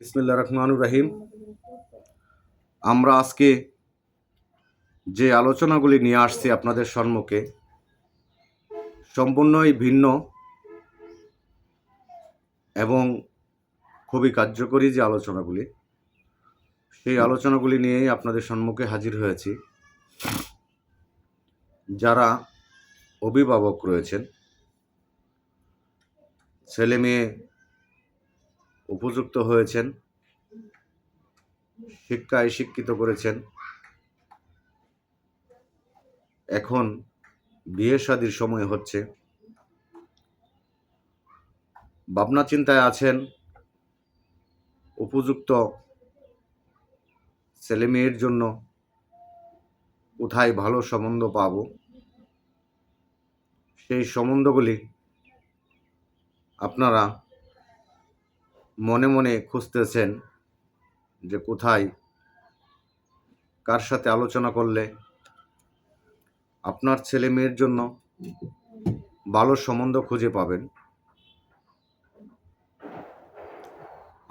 ইসমিল্লা রহমানুর রাহিম। আমরা আজকে যে আলোচনাগুলি নিয়ে আসছি আপনাদের সম্মুখে, সম্পূর্ণই ভিন্ন এবং খুবই কার্যকরী যে আলোচনাগুলি, সেই আলোচনাগুলি নিয়েই আপনাদের সম্মুখে হাজির হয়েছি। যারা অভিভাবক রয়েছেন, ছেলে মেয়ে উপযুক্ত হয়েছেন, শিক্ষায় শিক্ষিত করেছেন। এখন বিয়ে শাদির সময় হচ্ছে। ভাবনা চিন্তায় আছেন উপযুক্ত ছেলে মেয়ের জন্য কোথায় ভালো সম্বন্ধ পাব? সেই সম্বন্ধগুলি আপনারা মনে মনে খুঁজতেছেন যে কোথায়, কার সাথে আলোচনা করলে, আপনার ছেলে মেয়ের জন্য ভালো সম্বন্ধ খুঁজে পাবেন।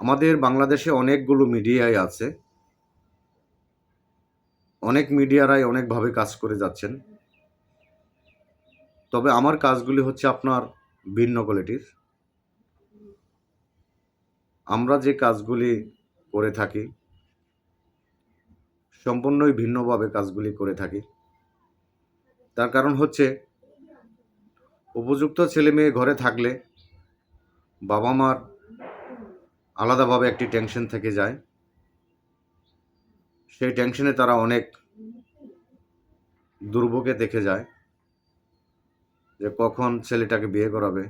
আমাদের বাংলাদেশে অনেকগুলো মিডিয়াই আছে। অনেক মিডিয়ারাই অনেকভাবে কাজ করে যাচ্ছেন। তবে আমার কাজগুলি হচ্ছে আপনার ভিন্ন কোয়ালিটির। আমরা যে কাজগুলি করে থাকি, সম্পূর্ণই ভিন্নভাবে কাজগুলি করে থাকি, তার কারণ হচ্ছে উপযুক্ত ছেলে মেয়ে ঘরে থাকলে বাবা মার আলাদাভাবে একটি টেনশন থেকে যায়। সেই টেনশনে তারা অনেক দুর্ভোগে দেখে যায় যে কখন ছেলেটাকে বিয়ে করাবে,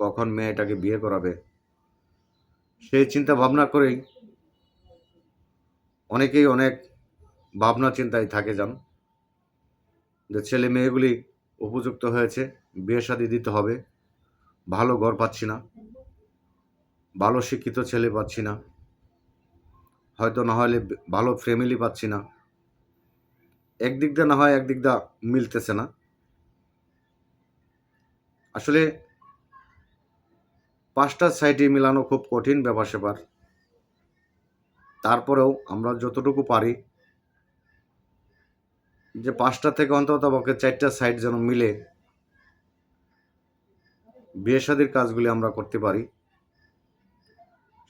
কখন মেয়েটাকে বিয়ে করাবে। সেই চিন্তা ভাবনা করেই অনেকেই অনেক ভাবনা চিন্তায় থাকে যান। যে ছেলে মেয়েগুলি উপযুক্ত হয়েছে, বিয়ে শাদি দিতে হবে, ভালো ঘর পাচ্ছি না, ভালো শিক্ষিত ছেলে পাচ্ছি না, হয়তো না হলে ভালো ফ্যামিলি পাচ্ছি না, একদিক দিয়ে না হয় একদিক দা মিলতেছে না। আসলে পাঁচটা সাইডে মিলানো খুব কঠিন ব্যাপার সেপার তারপরেও আমরা যতটুকু পারি যে পাঁচটা থেকে অন্তত পক্ষে চারটা সাইড যেন মিলে বিয়ে শাদির কাজগুলি আমরা করতে পারি,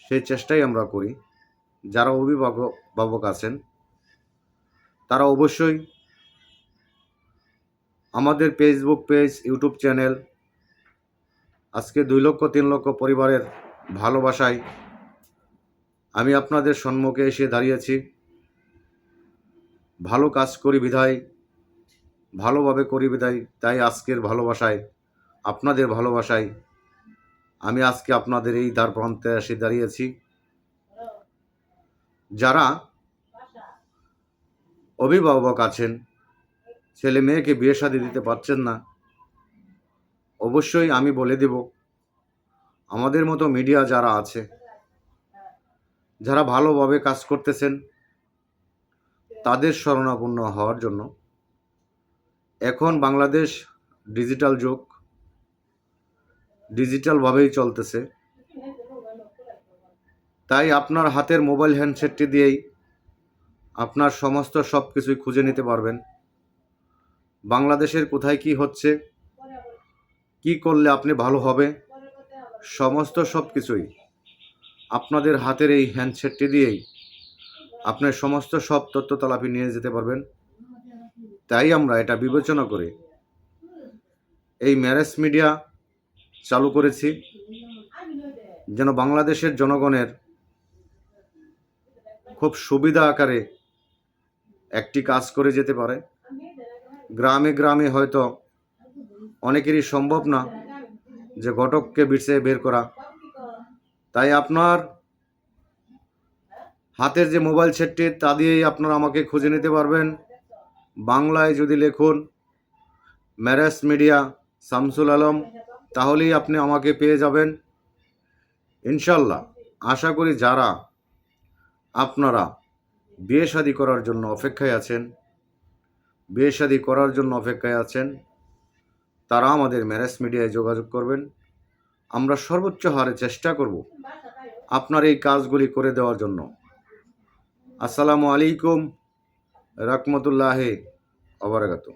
সেই চেষ্টাই আমরা করি। যারা অভিভাবক আছেন, তারা অবশ্যই আমাদের ফেসবুক পেজ ইউটিউব চ্যানেল আজকে দুই লক্ষ, তিন লক্ষ পরিবারের ভালোবাসায় আমি আপনাদের সম্মুখে এসে দাঁড়িয়েছি। ভালো কাজ করি বিধায়, ভালোভাবে করি বিধায়, তাই আজকের ভালোবাসায়, আপনাদের ভালোবাসায় আমি আজকে আপনাদের এই দ্বার প্রান্তে এসে দাঁড়িয়েছি। যারা অভিভাবক আছেন, ছেলে মেয়েকে বিয়ে শাদি দিতে পারছেন না অবশ্যই আমি বলে দেব, আমাদের মতো মিডিয়া যারা আছে, যারা ভালোভাবে কাজ করতেছেন, তাদের শরণাপন্ন হওয়ার জন্য এখন বাংলাদেশ ডিজিটাল যুগ ডিজিটালভাবেই চলতেছে। তাই আপনার হাতের মোবাইল হ্যান্ডসেটটি দিয়েই আপনার সমস্ত সব কিছুই খুঁজে নিতে পারবেন। বাংলাদেশের কোথায় কি হচ্ছে কি করলে আপনি ভালো হবে? সমস্ত সব কিছুই আপনাদের হাতের এই হ্যান্ডসেটটি দিয়েই আপনার সমস্ত সব তথ্য তলাপি নিয়ে যেতে পারবেন। তাই আমরা এটা বিবেচনা করে এই ম্যারেজ মিডিয়া চালু করেছি। যেন বাংলাদেশের জনগণের খুব সুবিধা আকারে একটি কাজ করে যেতে পারে। গ্রামে গ্রামে হয়তো অনেকেরই সম্ভব না যে ঘটককে বিটসে বের করা। তাই আপনার হাতের যে মোবাইল সেটটি, তা দিয়েই আপনারা আমাকে খুঁজে নিতে পারবেন। বাংলায় যদি লিখুন, ম্যারেজ মিডিয়া শামসুল আলম, তাহলেই আপনি আমাকে পেয়ে যাবেন। ইনশাল্লাহ আশা করি যারা আপনারা বিয়ে শাদি করার জন্য অপেক্ষায় আছেন, বিয়ে শাদি করার জন্য অপেক্ষায় আছেন তারা আমাদের ম্যারেজ মিডিয়ায় যোগাযোগ করবেন। আমরা সর্বোচ্চ হারে চেষ্টা করব আপনার এই কাজগুলি করে দেওয়ার জন্য। আসসালামু আলাইকুম রহমতুল্লাহ অবরাগত